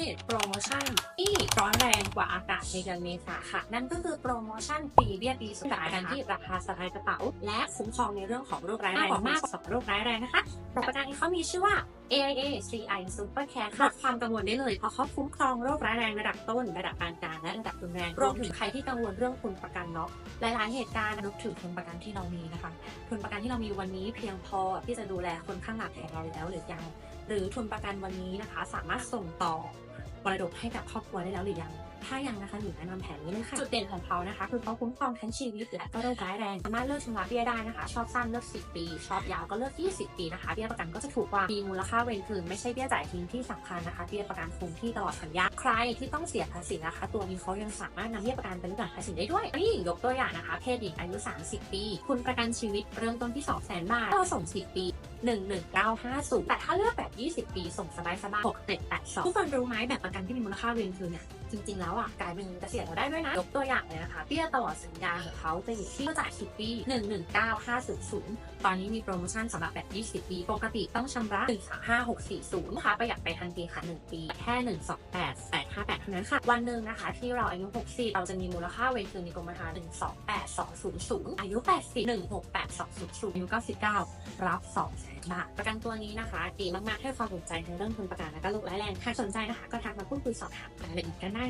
เดตโปรโมชั่นที่ร้อนแรงกว่าอากาศในเดือนเมษาค่ะ นั่นก็คือโปรโมชั่นฟรีเบี้ยปีสุดท้ายกันที่ราคาสบายกระเป๋า และคุ้มครองในเรื่องของโรคร้ายแรงกว่ามากกว่าสองโรคร้ายแรงนะคะแต่ประกันนี้เขามีชื่อว่า AIA 3i Super Care ค่ะลดความกังวลได้เลย เพราะเขาคุ้มครองโรคร้ายแรงระดับต้น ระดับปานกลางและระดับรุนแรงรวมถึงใครที่กังวลเรื่องทุนประกันเนาะหลายๆเหตุการณ์นึกถึงทุนประกันที่เรามีนะคะทุนประกันที่เรามีวันนี้เพียงพอที่จะดูแลคนข้างหลังของเราแล้วหรือยัง หรือทุนประกันวันนี้นะคะ สามารถส่งต่อมรดกให้กับครอบครัวได้แล้วหรือยัง ถ้ายังนะคะหนูแนะนำแผนนี้เลยค่ะ จุดเด่นของเขานะคะ คือเขาคุ้มครองทั้งชีวิตและก็โรคร้ายแรงสามารถเลือกชำระเบี้ยได้นะคะ ชอบสั้นเลือก 10 ปี ชอบยาวก็เลือก 20 ปีนะคะ เบี้ยประกันก็จะถูกกว่า มีมูลค่าเวรคืนไม่ใช่เบี้ยจ่ายทิ้งที่สำคัญนะคะ เบี้ยประกันคงที่ตลอดสัญญา ใครที่ต้องเสียภาษีนะคะ ตัวนี้เขายังสามารถนำเบี้ยประกันเป็นลดหย่อนภาษีได้ด้วยนี่ยกตัวอย่างนะคะ เพศหญิงอายุ 30 ปี คุณประกันชีวิตเริ่มต้นที่ 200,000 บาทเราส่ง 10 ปี 11950 แต่ถ้าเลือกแบบ 20 ปี ส่งสบายสบาย6782ทุกคนรู้ไหมแบบประกันที่มีมูลค่าเวรคืนเนี่ย จริง ๆ แล้วอะกลายเป็นเกษียณเราได้ด้วยนะ ยกตัวอย่างเลยนะคะเบี้ยตลอดสัญญาของเขาจะอยู่ที่จ่าย10 ปี 119500ตอนนี้มีโปรโมชั่นสำหรับแบบ 20 ปี ปกติต้องชำระ 135640นะคะประหยัดไปทันทีค่ะ1ปี แค่ 128858เท่านั้นค่ะ วันหนึ่งนะคะ ที่เราอายุ 60 เราจะมีมูลค่าเวรคืนในกรมธรรม์128200 อายุ 80 168200 อายุ 99 รับ2แสนบาท ประกันตัวนี้นะคะดีมากๆ ให้ความสนใจในเรื่องทุนประกันและก็โรคร้ายแรงใครสนใจนะคะ ก็ทักมาพูดคุยสอบถามรายละเอียดกันได้นะ